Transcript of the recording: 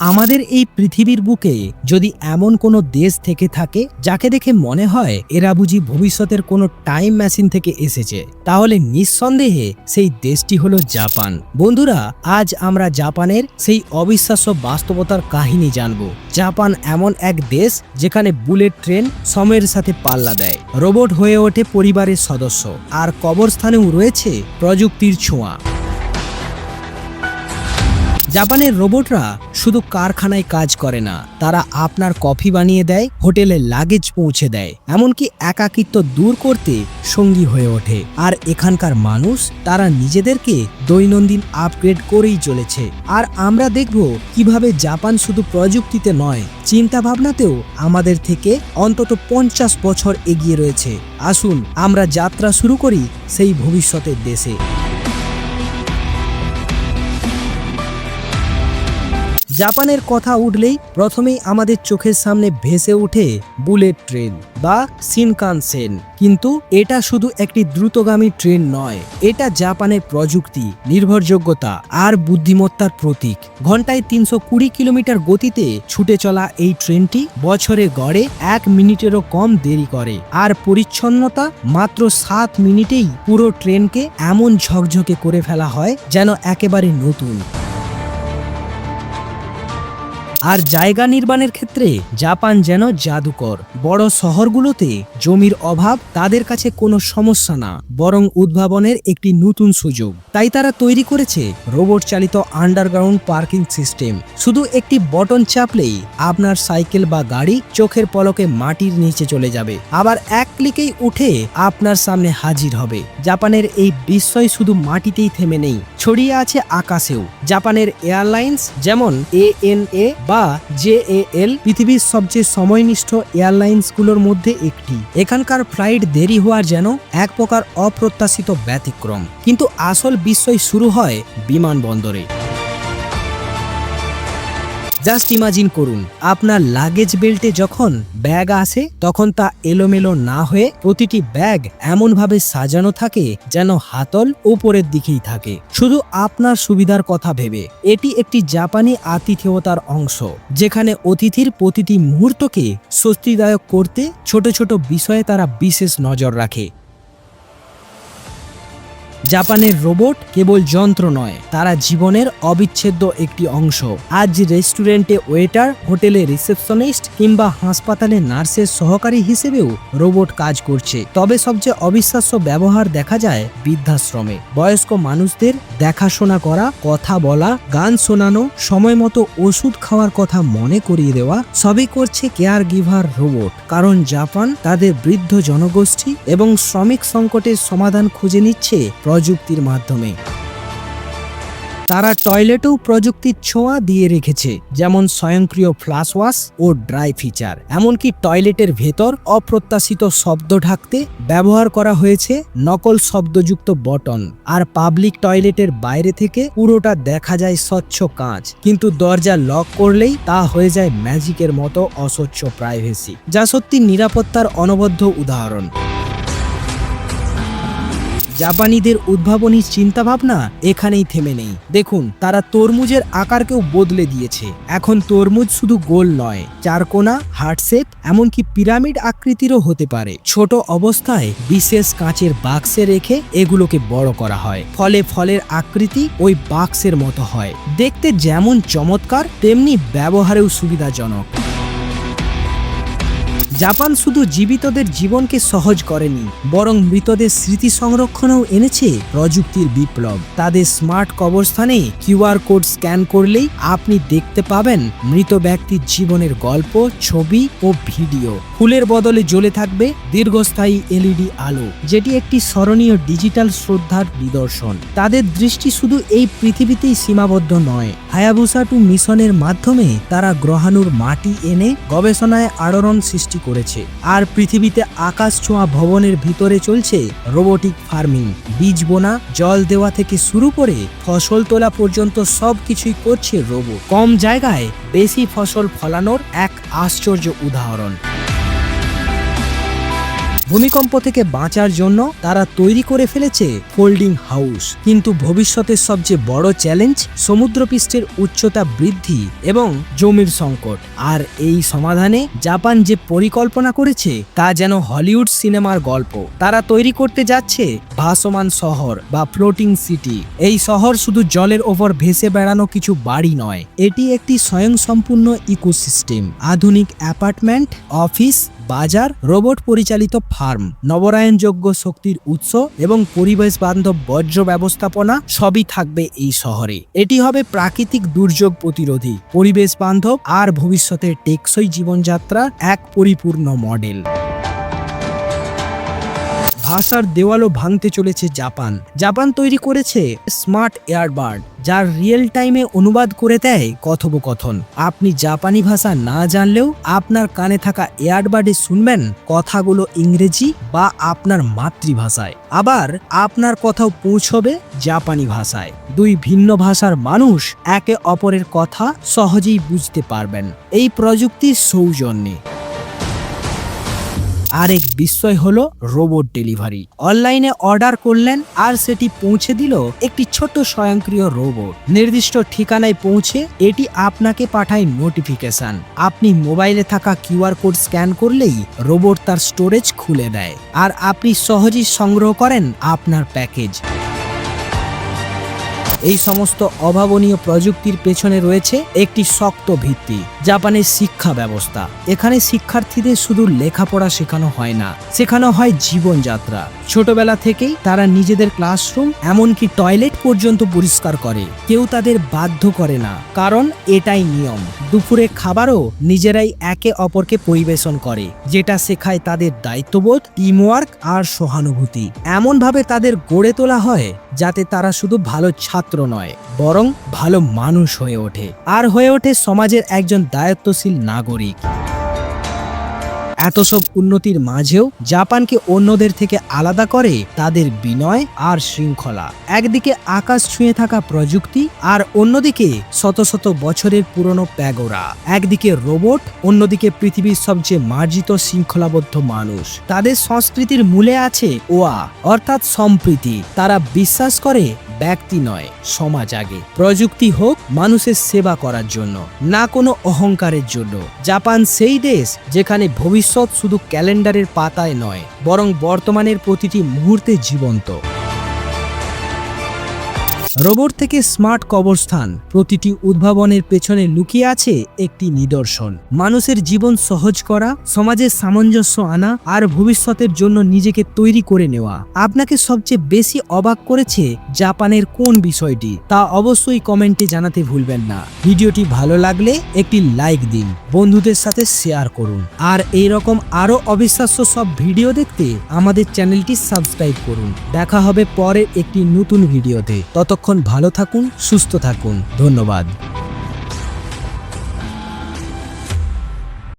আমাদের এই পৃথিবীর বুকে যদি এমন কোনো দেশ থেকে থাকে যাকে দেখে মনে হয় এরা বুঝি ভবিষ্যতের কোনো টাইম মেশিন থেকে এসেছে, তাহলে নিঃসন্দেহে সেই দেশটি হলো জাপান। বন্ধুরা, আজ আমরা জাপানের সেই অবিশ্বাস্য বাস্তবতার কাহিনী জানব। জাপান এমন এক দেশ যেখানে বুলেট ট্রেন সময়ের সাথে পাল্লা দেয়, রোবট হয়ে ওঠে পরিবারের সদস্য, আর কবরস্থানেও রয়েছে প্রযুক্তির ছোঁয়া। জাপানের রোবটরা শুধু কারখানায় কাজ করে না, তারা আপনার কফি বানিয়ে দেয়, হোটেলে লাগেজ পৌঁছে দেয়। এমনকি একাকিত্ব দূর করতে সঙ্গী হয়ে ওঠে। আর এখানকার মানুষ, তারা নিজেদেরকে দৈনন্দিন আপগ্রেড করেই চলেছে। আর আমরা দেখব কীভাবে জাপান শুধু প্রযুক্তিতে নয় চিন্তা ভাবনাতেও আমাদের থেকে অন্তত পঞ্চাশ বছর এগিয়ে রয়েছে। আসুন, আমরা যাত্রা শুরু করি সেই ভবিষ্যতের দেশে। জাপানের কথা উঠলেই প্রথমেই আমাদের চোখের সামনে ভেসে ওঠে বুলেট ট্রেন বা সিনকানসেন কিন্তু এটা শুধু একটি দ্রুতগামী ট্রেন নয়, এটা জাপানের প্রযুক্তি, নির্ভরযোগ্যতা আর বুদ্ধিমত্তার প্রতীক। ঘন্টায় তিনশো কুড়ি কিলোমিটার গতিতে ছুটে চলা এই ট্রেনটি বছরে গড়ে এক মিনিটেরও কম দেরি করে। আর পরিচ্ছন্নতা মাত্র সাত মিনিটেই পুরো ট্রেনকে এমন ঝকঝকে করে ফেলা হয় যেন একেবারে নতুন। আর জায়গা নির্মাণের ক্ষেত্রে জাপান যেন জাদুকর। বড় শহরগুলোতে জমির অভাব তাদের কাছে কোনো সমস্যা না, বরং উদ্ভাবনের একটি নতুন সুযোগ। তাই তারা তৈরি করেছে রোবট চালিত আন্ডারগ্রাউন্ড পার্কিং সিস্টেম। শুধু একটি বটন চাপলেই আপনার সাইকেল বা গাড়ি চোখের পলকে মাটির নিচে চলে যাবে। আবার এক ক্লিকেই উঠে আপনার সামনে হাজির হবে। জাপানের এই বিস্ময় শুধু মাটিতেই থেমে নেই, ছড়িয়ে আছে আকাশেও। জাপানের এয়ারলাইন্স যেমন এএনএ বা জেএএল পৃথিবীর সবচেয়ে সময়নিষ্ঠ এয়ারলাইন্সগুলোর মধ্যে একটি। এখানকার ফ্লাইট দেরি হওয়ার যেন এক প্রকার অপ্রত্যাশিত ব্যতিক্রম। কিন্তু আসল বিস্ময় শুরু হয় বিমানবন্দরে। জাস্ট ইমাজিন করুন, আপনার লাগেজ বেল্টে যখন ব্যাগ আসে, তখন তা এলোমেলো না হয়ে প্রতিটি ব্যাগ এমনভাবে সাজানো থাকে যেন হাতল উপরের দিকেই থাকে। শুধু আপনার সুবিধার কথা ভেবে, এটি একটি জাপানি আতিথেয়তার অংশ, যেখানে অতিথির প্রতিটি মুহূর্তকে স্বস্তিদায়ক করতে ছোট ছোট বিষয়ে তারা বিশেষ নজর রাখে। জাপানের রোবট কেবল যন্ত্র নয়, তারা জীবনের অবিচ্ছেদ্য একটি অংশ। আজ রেস্টুরেন্টে ওয়েটার, হোটেলে রিসেপশনিস্ট কিংবা হাসপাতালে নার্সের সহকারী হিসেবেও রোবট কাজ করছে। তবে সবচেয়ে অবিশ্বাস্য ব্যবহার দেখা যায় বৃদ্ধাশ্রমে। বয়স্ক মানুষদের দেখাশোনা করা, কথা বলা, গান শোনানো সময় মতো ওষুধ খাওয়ার কথা মনে করিয়ে দেওয়া, সবই করছে কেয়ার গিভার রোবট। কারণ জাপান তাদের বৃদ্ধ জনগোষ্ঠী এবং শ্রমিক সংকটের সমাধান খুঁজে নিচ্ছে প্রযুক্তির মাধ্যমে। তারা টয়লেটেও প্রযুক্তির ছোঁয়া দিয়ে রেখেছে, যেমন স্বয়ংক্রিয় ফ্লাশ ওয়াশ ও ড্রাই ফিচার এমনকি টয়লেটের ভেতর অপ্রত্যাশিত শব্দ ঢাকতে ব্যবহার করা হয়েছে নকল শব্দযুক্ত বটন আর পাবলিক টয়লেটের বাইরে থেকে পুরোটা দেখা যায় স্বচ্ছ কাঁচ। কিন্তু দরজা লক করলেই তা হয়ে যায় ম্যাজিকের মতো অস্বচ্ছ প্রাইভেসি যা সত্যি নিরাপত্তার অনবদ্য উদাহরণ। জাপানিদের উদ্ভাবনী চিন্তাভাবনা এখানেই থেমে নেই। দেখুন, তারা তরমুজের আকারকেও বদলে দিয়েছে। এখন তরমুজ শুধু গোল নয় চারকোনা হার্টশেপ এমনকি পিরামিড আকৃতিরও হতে পারে। ছোট অবস্থায় বিশেষ কাঁচের বাক্সে রেখে এগুলোকে বড় করা হয়। ফলে ফলের আকৃতি ওই বাক্সের মতো হয়। দেখতে যেমন চমৎকার, তেমনি ব্যবহারেও সুবিধাজনক। জাপান শুধু জীবিতদের জীবনকে সহজ করেনি, বরং মৃতদের স্মৃতি সংরক্ষণেও এনেছে প্রযুক্তির বিপ্লব। তাদের স্মার্ট কবরস্থানে কিউআর কোড স্ক্যান করলেই আপনি দেখতে পাবেন মৃত ব্যক্তির জীবনের গল্প, ছবি ও ভিডিও। ফুলের বদলে জ্বলে থাকবে দীর্ঘস্থায়ী এলইডি আলো, যেটি একটি স্মরণীয় ডিজিটাল শ্রদ্ধার নিদর্শন। তাদের দৃষ্টি শুধু এই পৃথিবীতেই সীমাবদ্ধ নয়, হায়াবুসা টু মিশনের মাধ্যমে তারা গ্রহাণুর মাটি এনে গবেষণায় আড়রণ সৃষ্টি করেছে। আর পৃথিবীতে আকাশ ছোঁয়া ভবনের ভিতরে চলছে রোবোটিক ফার্মিং বীজ বোনা, জল দেওয়া থেকে শুরু করে ফসল তোলা পর্যন্ত সব কিছুই করছে রোবো কম জায়গায় বেশি ফসল ফলানোর এক আশ্চর্য উদাহরণ। ভূমিকম্প থেকে বাঁচার জন্য তারা তৈরি করে ফেলেছে ফোল্ডিং হাউস। কিন্তু ভবিষ্যতের সবচেয়ে বড় চ্যালেঞ্জ সমুদ্রপৃষ্ঠের উচ্চতা বৃদ্ধি এবং জমির সংকট। আর এই সমাধানে জাপান যে পরিকল্পনা করেছে তা যেন হলিউড সিনেমার গল্প। তারা তৈরি করতে যাচ্ছে ভাসমান শহর বা ফ্লোটিং সিটি। এই শহর শুধু জলের ওপর ভেসে বেড়ানো কিছু বাড়ি নয়, এটি একটি স্বয়ংসম্পূর্ণ ইকোসিস্টেম। আধুনিক অ্যাপার্টমেন্ট, অফিস বাজার রোবট পরিচালিত ফার্ম নবরায়ণযোগ্য শক্তির উৎস এবং পরিবেশ বান্ধব বর্জ্য ব্যবস্থাপনা সবই থাকবে এই শহরে। এটি হবে প্রাকৃতিক দুর্যোগ প্রতিরোধী, পরিবেশ বান্ধব আর ভবিষ্যতের টেকসই জীবনযাত্রা এক পরিপূর্ণ মডেল। ভাষার দেওয়ালও ভাঙতে চলেছে জাপান। জাপান তৈরি করেছে স্মার্ট এয়ারবার্ড, যার রিয়েল টাইমে অনুবাদ করে দেয় কথোপকথন। আপনি জাপানি ভাষা না জানলেও আপনার কানে থাকা এয়ারবার্ডে শুনবেন কথাগুলো ইংরেজি বা আপনার মাতৃভাষায়। আবার আপনার কথাও পৌঁছবে জাপানি ভাষায়। দুই ভিন্ন ভাষার মানুষ একে অপরের কথা সহজেই বুঝতে পারবেন। এই প্রযুক্তির সৌজন্যে। আরেক বিস্ময় হলো রোবট ডেলিভারি অনলাইনে অর্ডার করলেন আর সেটি পৌঁছে দিল একটি ছোট স্বয়ংক্রিয় রোবট নির্দিষ্ট ঠিকানায় পৌঁছে এটি আপনাকে পাঠায় নোটিফিকেশন আপনি মোবাইলে থাকা কিউআর কোড স্ক্যান করলেই রোবট তার স্টোরেজ খুলে দেয়। আর আপনি সহজেই সংগ্রহ করেন আপনার প্যাকেজ এই সমস্ত অভাবনীয় প্রযুক্তির পেছনে রয়েছে একটি শক্ত ভিত্তি, জাপানের শিক্ষা ব্যবস্থা। এখানে শিক্ষার্থীদের শুধু লেখাপড়া শেখানো হয় না, শেখানো হয় জীবনযাত্রা। ছোটবেলা থেকেই তারা নিজেদের ক্লাসরুম, এমনকি টয়লেট পর্যন্ত পরিষ্কার করে। কেউ তাদের বাধ্য করে না, কারণ এটাই নিয়ম। দুপুরে খাবারও নিজেরাই একে অপরকে পরিবেশন করে, যেটা শেখায় তাদের দায়িত্ববোধ টিমওয়ার্ক আর সহানুভূতি। এমনভাবে তাদের গড়ে তোলা হয়, যাতে তারা শুধু ভালো ছাত্র নয়, বরং ভালো মানুষ হয়ে ওঠে। আর হয়ে ওঠে সমাজের একজন দায়িত্বশীল নাগরিক। এত সব উন্নতির মাঝেও জাপানকে অন্যদের থেকে আলাদা করে তাদের বিনয় আর শৃঙ্খলা। একদিকে আকাশ ছুঁয়ে থাকা প্রযুক্তি আর অন্যদিকে শত শত বছরের পুরনো প্যাগোরা। একদিকে রোবট, অন্যদিকে পৃথিবীর সবচেয়ে মার্জিত শৃঙ্খলাবদ্ধ মানুষ। তাদের সংস্কৃতির মূলে আছে ওয়া, অর্থাৎ সম্প্রীতি। তারা বিশ্বাস করে ব্যক্তি নয়, সমাজ আগে। প্রযুক্তি হোক, মানুষের সেবা করার জন্য, না কোনো অহংকারের জন্য। জাপান সেই দেশ যেখানে ভবিষ্যৎ শুধু ক্যালেন্ডারের পাতায় নয়, বরং বর্তমানের প্রতিটি মুহূর্তে জীবন্ত। রোবট থেকে স্মার্ট কবরস্থান, প্রতিটি উদ্ভাবনের পেছনে লুকিয়ে আছে একটি নিদর্শন। মানুষের জীবন সহজ করা সমাজের সামঞ্জস্য আনা আর ভবিষ্যতের জন্য নিজেকে তৈরি করে নেওয়া। আপনাকে সবচেয়ে বেশি অবাক করেছে জাপানের কোন বিষয়টি, তা অবশ্যই কমেন্টে জানাতে ভুলবেন না। ভিডিওটি ভালো লাগলে একটি লাইক দিন, বন্ধুদের সাথে শেয়ার করুন। আর এই রকম আরও অবিশ্বাস্য সব ভিডিও দেখতে আমাদের চ্যানেলটি সাবস্ক্রাইব করুন। দেখা হবে পরের একটি নতুন ভিডিওতে। ততক্ষণ ভালো থাকুন সুস্থ থাকুন। ধন্যবাদ।